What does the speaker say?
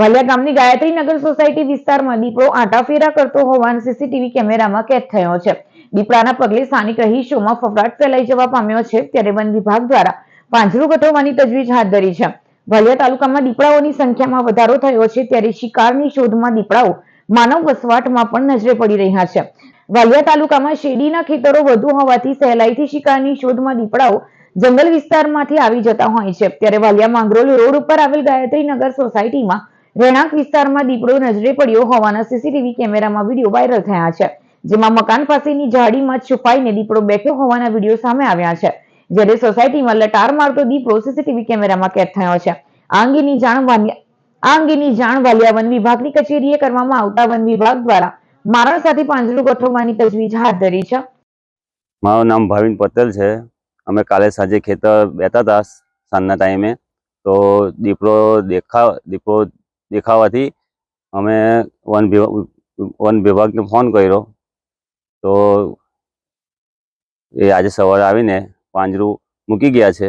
વાલિયા ગામની ગાયત્રી નગર સોસાયટી વિસ્તારમાં દીપડો આંટાફેરા કરતો હોવાનો સીસીટીવી કેમેરામાં કેદ થયો છે. દીપડાના પગલે સ્થાનિક રહીશોમાં ફફડાટ ફેલાઈ જવા પામ્યો છે ત્યારે વન વિભાગ દ્વારા પાંજરું ગોઠવવાની તજવીજ હાથ ધરી છે. વાલિયા તાલુકામાં દીપડાઓની સંખ્યામાં વધારો થયો છે ત્યારે શિકારની શોધમાં દીપડાઓ માનવ વસવાટમાં પણ નજરે પડી રહ્યા છે. વાલિયા તાલુકામાં શેરડીના ખેતરો વધુ હોવાથી સહેલાઈથી શિકારની શોધમાં દીપડાઓ જંગલ વિસ્તારમાંથી આવી જતા હોય છે. ત્યારે વાલિયા માંગરોલ રોડ ઉપર આવેલ ગાયત્રી નગર સોસાયટીમાં રહેણાંક વિસ્તારમાં દીપડો નજરે પડ્યો હોવાના સીસીટીવી કેમેરામાં વીડિયો વાયરલ થયા છે. જેમાં મકાન પાસેની ઝાડીમાં છુપાઈને દીપડો બેઠો હોવાના વીડિયો સામે આવ્યા છે. જ્યારે સોસાયટીમાં લટાર મારતો દીપડો સીસીટીવી કેમેરામાં કેદ થયો છે. આ અંગેની જાણ આ અંગેની જાણ વાલિયા વન વિભાગની કચેરીએ કરવામાં આવતા વન વિભાગ દ્વારા મારણ સાથે પાંજરું ગોઠવવાની તજવીજ હાથ ધરી છે. મારું નામ ભાવિન પટેલ છે. અમે કાલે સાંજે ખેતર બેઠા હતા સાંજના ટાઈમે. તો દીપડો દેખા દીપડો દેખાવાથી અમે વન વિભાગ વન વિભાગને ફોન કર્યો. તો એ આજે સવારે આવીને પાંજરું મૂકી ગયા છે.